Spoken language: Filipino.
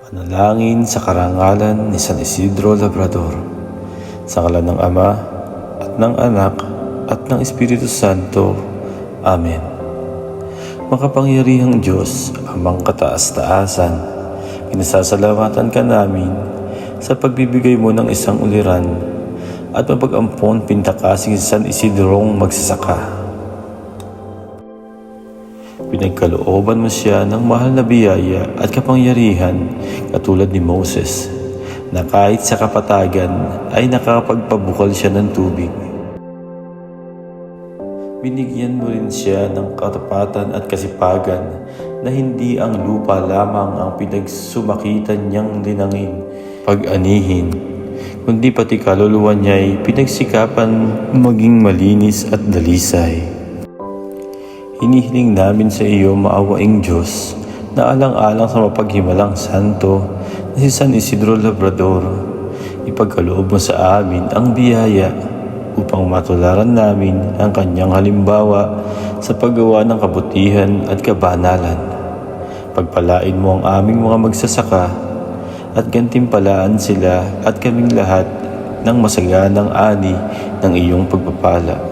Panalangin sa karangalan ni San Isidro Labrador. Sa ngalan ng Ama, at ng Anak, at ng Espiritu Santo. Amen. Makapangyarihang Diyos, amang kataas-taasan, pinasasalamatan ka namin sa pagbibigay mo ng isang uliran at mapag-ampon pintakasing si San Isidrong magsasaka. Pinagkalooban mo siya ng mahal na biyaya at kapangyarihan katulad ni Moses na kahit sa kapatagan ay nakakapagpabukal siya ng tubig. Binigyan mo rin siya ng katapatan at kasipagan na hindi ang lupa lamang ang pinagsumakitan niyang linangin, pag-anihin, kundi pati kaluluwa niya ay pinagsikapan maging malinis at dalisay. Hinihiling namin sa iyo maawaing Diyos na alang-alang sa mapaghimalang santo na si San Isidro Labrador. Ipagkaloob mo sa amin ang biyaya upang matularan namin ang kanyang halimbawa sa paggawa ng kabutihan at kabanalan. Pagpalain mo ang aming mga magsasaka at gantimpalaan sila at kaming lahat ng masaganang ani ng iyong pagpapala